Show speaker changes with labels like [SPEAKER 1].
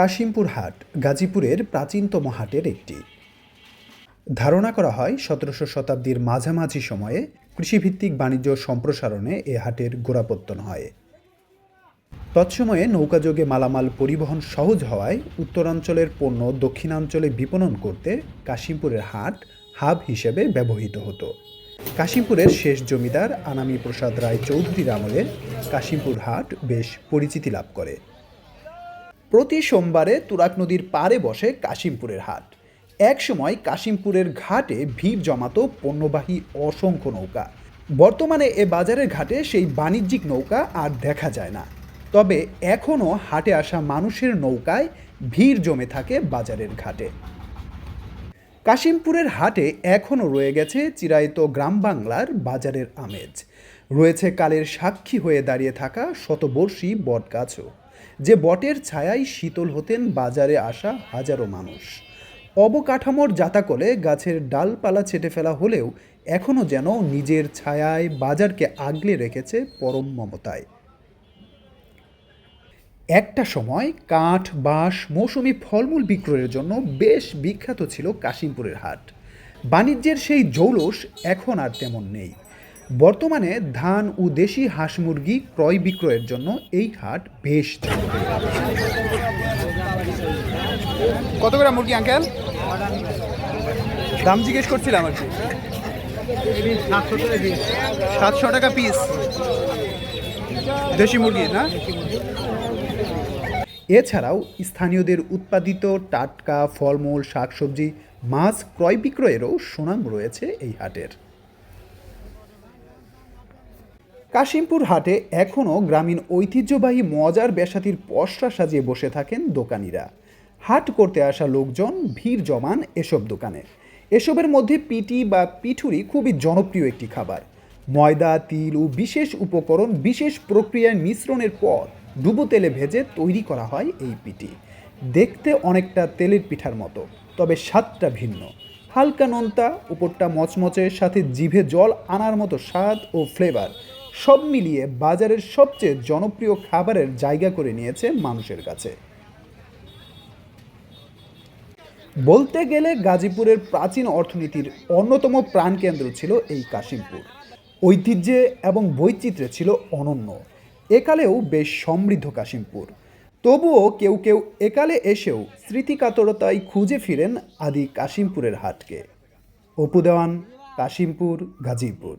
[SPEAKER 1] কাশিমপুর হাট গাজীপুরের প্রাচীনতম হাটের একটি। ধারণা করা হয় সতেরোশো শতাব্দীর মাঝামাঝি সময়ে কৃষিভিত্তিক বাণিজ্য সম্প্রসারণে এ হাটের গোড়াপত্তন হয়। তৎসময়ে নৌকাযোগে মালামাল পরিবহন সহজ হওয়ায় উত্তরাঞ্চলের পণ্য দক্ষিণাঞ্চলে বিপণন করতে কাশিমপুরের হাট হাব হিসেবে ব্যবহৃত হতো। কাশিমপুরের শেষ জমিদার আনামি প্রসাদ রায় চৌধুরীর আমলে কাশিমপুর হাট বেশ পরিচিতি লাভ করে। প্রতি সোমবারে তুরাক নদীর পাড়ে বসে কাশিমপুরের হাট। এক সময় কাশিমপুরের ঘাটে ভিড় জমাতো পণ্যবাহী অসংখ্য নৌকা। বর্তমানে এ বাজারের ঘাটে সেই বাণিজ্যিক নৌকা আর দেখা যায় না। তবে এখনও হাটে আসা মানুষের নৌকায় ভিড় জমে থাকে বাজারের ঘাটে। কাশিমপুরের হাটে এখনও রয়ে গেছে চিরায়ত গ্রাম বাংলার বাজারের আমেজ। রয়েছে কালের সাক্ষী হয়ে দাঁড়িয়ে থাকা শতবর্ষী বটগাছও। যে বটের ছায়ায় শীতল হতেন বাজারে আসা হাজারো মানুষ। অবকাঠামোর জাতাকলে গাছের ডালপালা ছেটে ফেলা হলেও এখনও যেন নিজের ছায়ায় বাজারকে আগলে রেখেছে পরম মমতায়। একটা সময় কাঠ, বাঁশ, মৌসুমি ফলমূল বিক্রয়ের জন্য বেশ বিখ্যাত ছিল কাশিমপুরের হাট। বাণিজ্যের সেই জৌলস এখন আর তেমন নেই। বর্তমানে ধান ও দেশি হাঁস মুরগি ক্রয় বিক্রয়ের জন্য এই হাট বেশ
[SPEAKER 2] কত করে মুরগি আঙ্কেল দাম জিজ্ঞেস করছিলাম আর কি। সাতশো টাকা পিস দেশি মুরগি না?
[SPEAKER 1] এছাড়াও স্থানীয়দের উৎপাদিত টাটকা ফলমূল শাকসবজি মাছ ক্রয় বিক্রয়েরও সুনাম রয়েছে এই হাটের। কাশিমপুর হাটে এখনও গ্রামীণ ঐতিহ্যবাহী মজার বেসাতির পসরা সাজিয়ে বসে থাকেন দোকানিরা। হাট করতে আসা লোকজন ভিড় জমান এসব দোকানে। এসবের মধ্যে পিটি বা পিঠুরি খুবই জনপ্রিয় একটি খাবার। ময়দা, তিল ও বিশেষ উপকরণ, বিশেষ প্রক্রিয়ায় মিশ্রণের পর ডুবো তেলে ভেজে তৈরি করা হয় এই পিটি দেখতে অনেকটা তেলের পিঠার মতো, তবে স্বাদটা ভিন্ন। হালকা নোনতা, উপরটা মচমচে, সাথে জিভে জল আনার মতো স্বাদ ও ফ্লেভার সব মিলিয়ে বাজারের সবচেয়ে জনপ্রিয় খাবারের জায়গা করে নিয়েছে মানুষের কাছে। বলতে গেলে গাজীপুরের প্রাচীন অর্থনীতির অন্যতম প্রাণকেন্দ্র ছিল এই কাশিমপুর। ঐতিহ্যে এবং বৈচিত্র্যে ছিল অনন্য। একালেও বেশ সমৃদ্ধ কাশিমপুর। তবুও কেউ কেউ একালে এসেও স্মৃতিকাতরতায় খুঁজে ফিরেন আদি কাশিমপুরের হাটকে। অপু দেওয়ান, কাশিমপুর, গাজীপুর।